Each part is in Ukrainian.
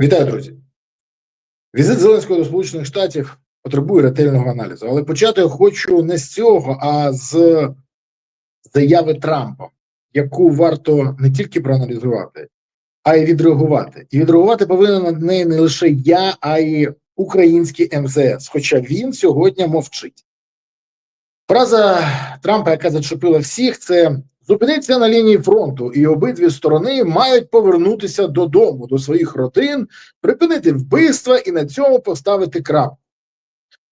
Вітаю, друзі. Візит Зеленського до Сполучених Штатів потребує ретельного аналізу. Але почати я хочу не з цього, а з заяви Трампа, яку варто не тільки проаналізувати, а й відреагувати. І відреагувати повинен на неї не лише я, а й український МЗС. Хоча він сьогодні мовчить. Фраза Трампа, яка зачепила всіх, це зупиниться на лінії фронту, і обидві сторони мають повернутися додому, до своїх родин, припинити вбивства і на цьому поставити крапку.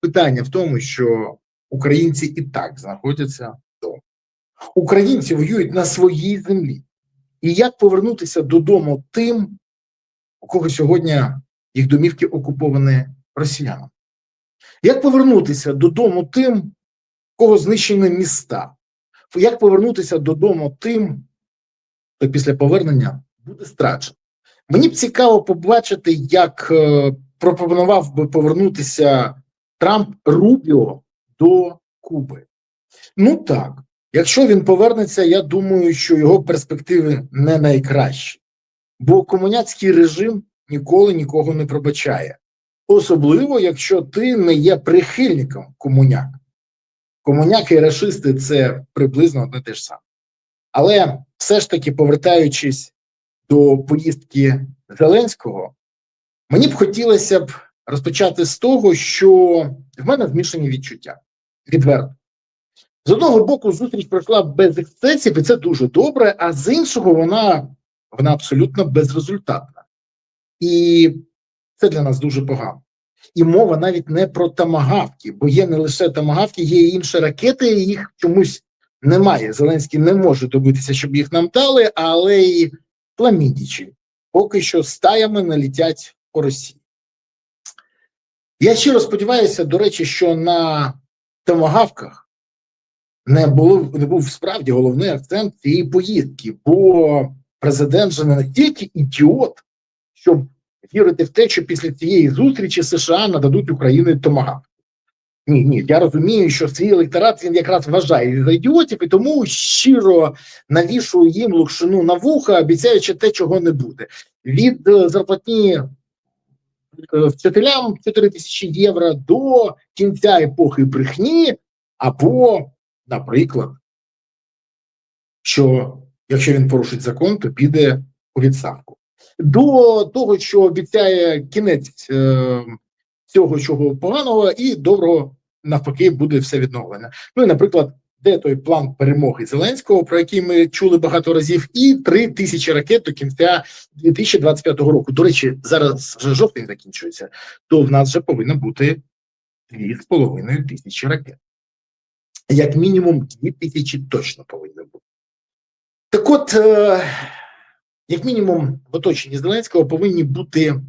Питання в тому, що українці і так знаходяться вдома. Українці воюють на своїй землі. І як повернутися додому тим, у кого сьогодні їх домівки окуповані росіянами? Як повернутися додому тим, кого знищені міста? Як повернутися додому тим, хто після повернення буде страчений? Мені б цікаво побачити, як е, пропонував би повернутися Трамп Рубіо до Куби. Ну так, якщо він повернеться, я думаю, що його перспективи не найкращі, бо комуняцький режим ніколи нікого не пробачає, особливо якщо ти не є прихильником комуняк. Комуняки і расисти це приблизно одне те ж саме. Але все ж таки, повертаючись до поїздки Зеленського, мені б хотілося б розпочати з того, що в мене змішані відчуття відверто. З одного боку, зустріч пройшла без ексцесів, і це дуже добре, а з іншого, вона, вона абсолютно безрезультатна. І це для нас дуже погано. І мова навіть не про тамагавки, бо є не лише тамагавки, є і інші ракети, і їх чомусь немає. Зеленський не може добитися, щоб їх нам дали, але і пламідічі поки що стаями налітять по Росії. Я щиро сподіваюся, до речі, що на тамагавках не було не був справді головний акцент цієї поїздки, бо президент же не настільки ідіот, щоб вірити в те, що після цієї зустрічі США нададуть Україні томагавки. Ні, ні, я розумію, що свій електорат він якраз вважає за ідіотів і тому щиро навішує їм лукшину на вуха, обіцяючи те, чого не буде. Від е, зарплатні е, вчителям 4 тисячі євро до кінця епохи брехні, або, наприклад, що якщо він порушить закон, то піде у відставку. До того, що обіцяє кінець е, цього чого поганого, і доброго навпаки буде все відновлено. Ну і, наприклад, де той план перемоги Зеленського, про який ми чули багато разів, і три тисячі ракет до кінця 2025 року. До речі, зараз вже жовтень закінчується, то в нас вже повинно бути дві з половиною тисячі ракет. Як мінімум, дві тисячі точно повинно бути. Так от, е, як мінімум, в оточенні Зеленського повинні бути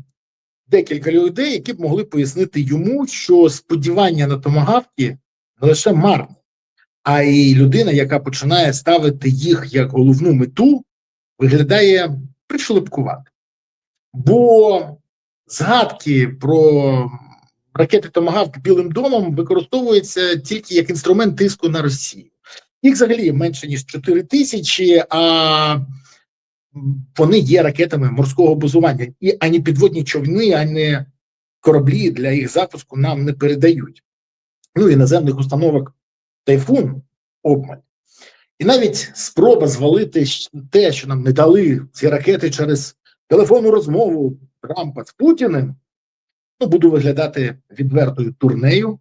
декілька людей, які б могли пояснити йому, що сподівання на томагавки не лише марне, а й людина, яка починає ставити їх як головну мету, виглядає пришелепкувати. Бо згадки про ракети Томагавк Білим домом використовуються тільки як інструмент тиску на Росію. Їх взагалі менше ніж 4 тисячі, а вони є ракетами морського базування, і ані підводні човни, ані кораблі для їх запуску нам не передають. Ну і наземних установок тайфун обмаль. І навіть спроба звалити те, що нам не дали ці ракети через телефонну розмову Трампа з Путіним, ну, буде виглядати відвертою турнею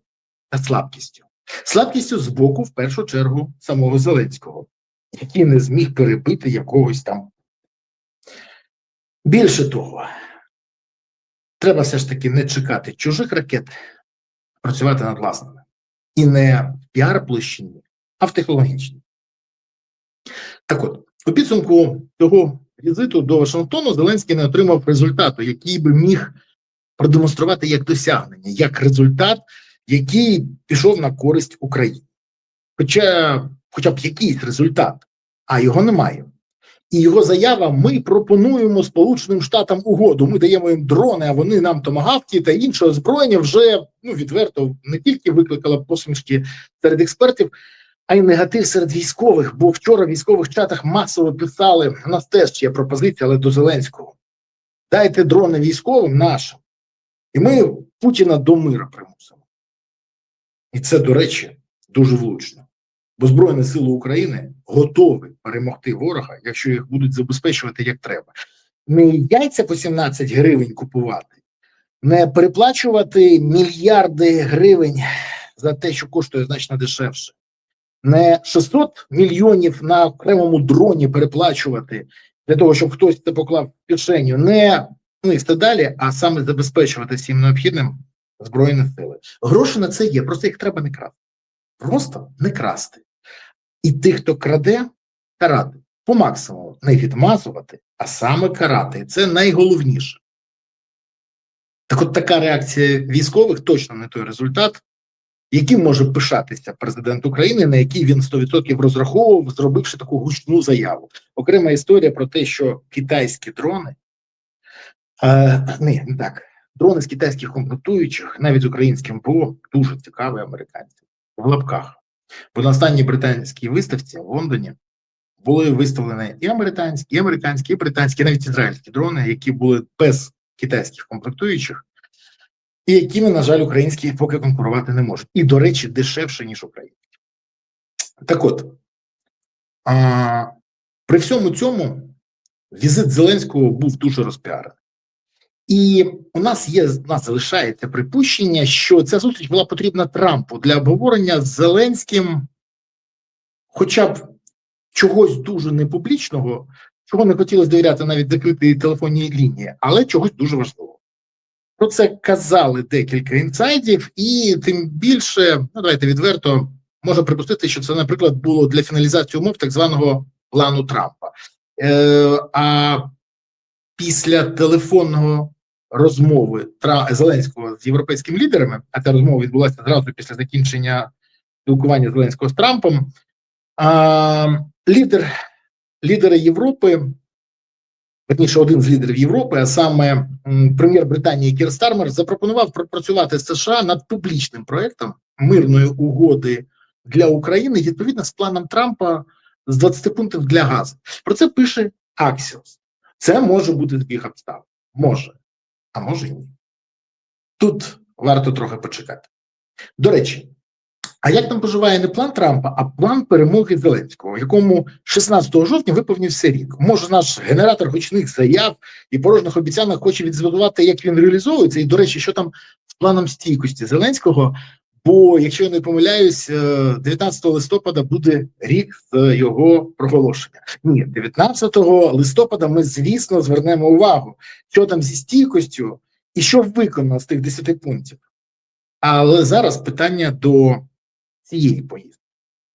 та слабкістю. Слабкістю з боку, в першу чергу, самого Зеленського, який не зміг перебити якогось там. Більше того, треба все ж таки не чекати чужих ракет, працювати над власними. І не в піар-площині, а в технологічній. Так от, у підсумку цього візиту до Вашингтону Зеленський не отримав результату, який би міг продемонструвати як досягнення, як результат, який пішов на користь Україні. Хоча, хоча б якийсь результат, а його немає. І його заява: ми пропонуємо Сполученим Штатам угоду. Ми даємо їм дрони, а вони нам томагавки та інше озброєння вже ну відверто не тільки викликала посмішки серед експертів, а й негатив серед військових. Бо вчора в військових чатах масово писали: у нас теж є пропозиція, але до Зеленського. Дайте дрони військовим нашим, і ми Путіна до мира примусимо. І це, до речі, дуже влучно. Бо Збройні Сили України готові перемогти ворога, якщо їх будуть забезпечувати як треба. Не яйця по 17 гривень купувати, не переплачувати мільярди гривень за те, що коштує значно дешевше, не 600 мільйонів на окремому дроні переплачувати для того, щоб хтось це поклав в кишеню, не ну і все далі, а саме забезпечувати всім необхідним збройні сили. Гроші на це є, просто їх треба не красти. Просто не красти. І тих, хто краде, карати по максимуму не відмазувати, а саме карати. І це найголовніше. Так от така реакція військових точно не той результат, яким може пишатися президент України, на який він 100% розраховував, зробивши таку гучну заяву. Окрема історія про те, що китайські дрони, е, ні, не так, дрони з китайських комплектуючих, навіть з українським ПО, дуже цікаві американців в лапках. Бо на останній британській виставці в Лондоні були виставлені і американські, і американські, і британські, і навіть ізраїльські дрони, які були без китайських комплектуючих, і якими, на жаль, українські поки конкурувати не можуть. І, до речі, дешевше, ніж українські. Так от, а, при всьому цьому візит Зеленського був дуже розпіарений. І у нас є у нас залишається припущення, що ця зустріч була потрібна Трампу для обговорення з Зеленським, хоча б чогось дуже непублічного, чого не хотілося довіряти навіть закритій телефонній лінії, але чогось дуже важливого. Про це казали декілька інсайдів, і тим більше, ну давайте відверто, можна припустити, що це, наприклад, було для фіналізації умов так званого плану Трампа. Е, А після телефонного розмови Зеленського з європейськими лідерами, а ця розмова відбулася зразу після закінчення спілкування Зеленського з Трампом. А, Лідер лідери Європи, верніше, один з лідерів Європи, а саме прем'єр Британії Кір Стармер, запропонував пропрацювати з США над публічним проектом мирної угоди для України відповідно з планом Трампа з 20 пунктів для газу. Про це пише Axios. Це може бути збіг обставин. Може, а може й ні. Тут варто трохи почекати. До речі, а як там поживає не план Трампа, а план перемоги Зеленського, якому 16 жовтня виповнився рік. Може, наш генератор гучних заяв і порожніх обіцянок хоче відзвітувати, як він реалізовується. І, до речі, що там з планом стійкості Зеленського. Бо, якщо я не помиляюсь, 19 листопада буде рік з його проголошення. Ні, 19 листопада ми, звісно, звернемо увагу, що там зі стійкостю і що виконано з тих 10 пунктів. Але зараз питання до цієї поїздки,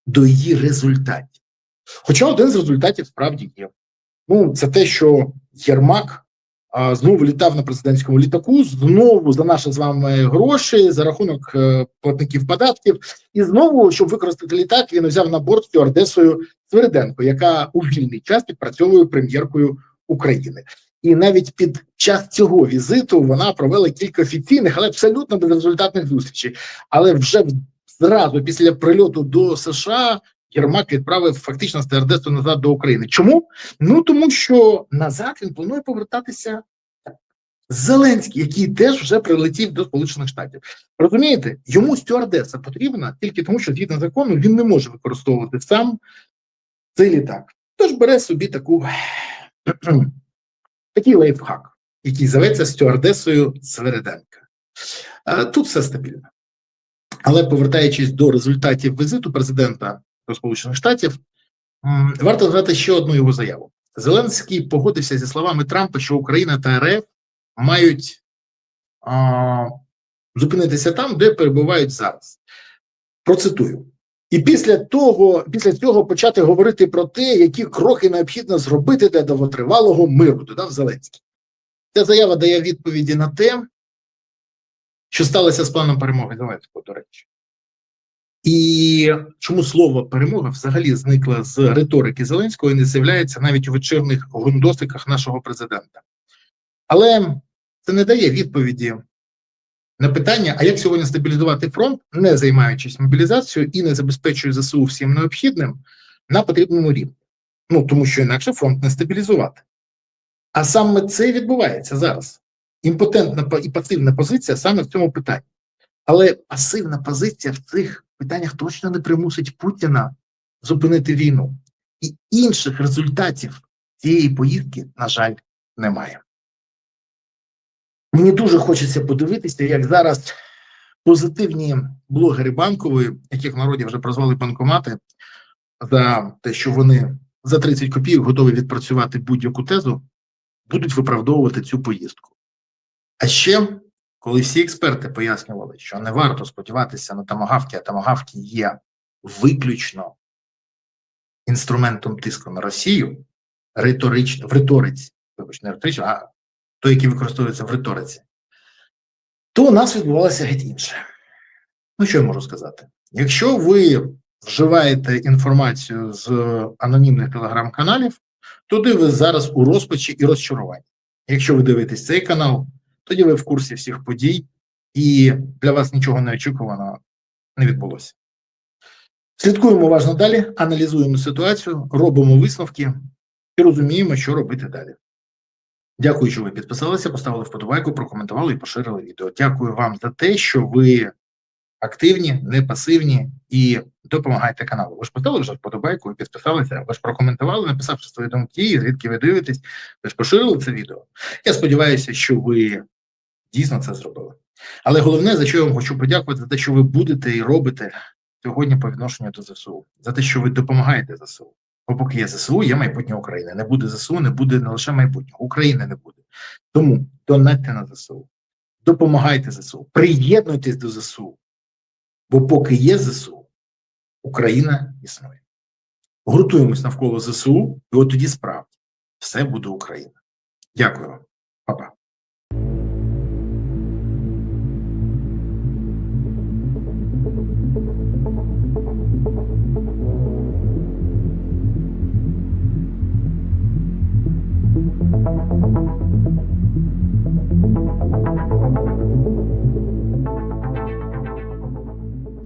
до її результатів. Хоча один з результатів справді є. Ну, це те, що Єрмак знову літав на президентському літаку, знову за наші з вами гроші, за рахунок е, платників податків, і знову, щоб використати літак, він взяв на борт стюардесою Свериденко, яка у вільний час підпрацьовує прем'єркою України. І навіть під час цього візиту вона провела кілька офіційних, але абсолютно безрезультатних зустрічей. Але вже зразу після прильоту до США Єрмак відправив фактично стюардесу назад до України. Чому? Ну тому що назад він планує повертатися Зеленський, який теж вже прилетів до Сполучених Штатів. Розумієте, йому стюардеса потрібна тільки тому, що згідно закону він не може використовувати сам цей літак. Тож бере собі таку такий лайфхак, який зветься стюардесою Свериденка. Тут все стабільно. Але повертаючись до результатів візиту президента до Сполучених Штатів, варто згадати ще одну його заяву. Зеленський погодився зі словами Трампа, що Україна та РФ мають а, зупинитися там, де перебувають зараз. Процитую. І після того, після цього почати говорити про те, які кроки необхідно зробити для довготривалого миру, додав Зеленський. Ця заява дає відповіді на те, що сталося з планом перемоги Зеленського, до речі. І чому слово перемога взагалі зникло з риторики Зеленського і не з'являється навіть у вечірних гондосиках нашого президента. Але це не дає відповіді на питання, а як сьогодні стабілізувати фронт, не займаючись мобілізацією і не забезпечуючи ЗСУ всім необхідним на потрібному рівні. Ну тому що інакше фронт не стабілізувати. А саме це відбувається зараз. Імпотентна і пасивна позиція саме в цьому питанні. Але пасивна позиція в цих питаннях точно не примусить Путіна зупинити війну. І інших результатів цієї поїздки, на жаль, немає. Мені дуже хочеться подивитися, як зараз позитивні блогери банкової, яких в народі вже прозвали банкомати, за те, що вони за 30 копійок готові відпрацювати будь-яку тезу, будуть виправдовувати цю поїздку. А ще, коли всі експерти пояснювали, що не варто сподіватися на тамагавки, а тамагавки є виключно інструментом тиску на Росію, риторично в риториці, вибач, не риторично, а той, який використовується в риториці, то у нас відбувалося геть інше. Ну, що я можу сказати? Якщо ви вживаєте інформацію з анонімних телеграм-каналів, туди ви зараз у розпачі і розчаруванні. Якщо ви дивитесь цей канал, тоді ви в курсі всіх подій, і для вас нічого неочікуваного не відбулося. Слідкуємо уважно далі, аналізуємо ситуацію, робимо висновки і розуміємо, що робити далі. Дякую, що ви підписалися, поставили вподобайку, прокоментували і поширили відео. Дякую вам за те, що ви активні, не пасивні і допомагаєте каналу. Ви ж поставили вже вподобайку і підписалися, ви ж прокоментували, написавши свої думки, звідки ви дивитесь, ви ж поширили це відео. Я сподіваюся, що ви дійсно це зробили. Але головне, за що я вам хочу подякувати, за те, що ви будете і робите сьогодні по відношенню до ЗСУ, за те, що ви допомагаєте ЗСУ. Бо поки є ЗСУ, є майбутнє України. Не буде ЗСУ, не буде не лише майбутнього, України не буде. Тому донатьте на ЗСУ, допомагайте ЗСУ, приєднуйтесь до ЗСУ. Бо поки є ЗСУ, Україна існує. Гуртуємось навколо ЗСУ, і от тоді справді все буде Україна. Дякую Па-па.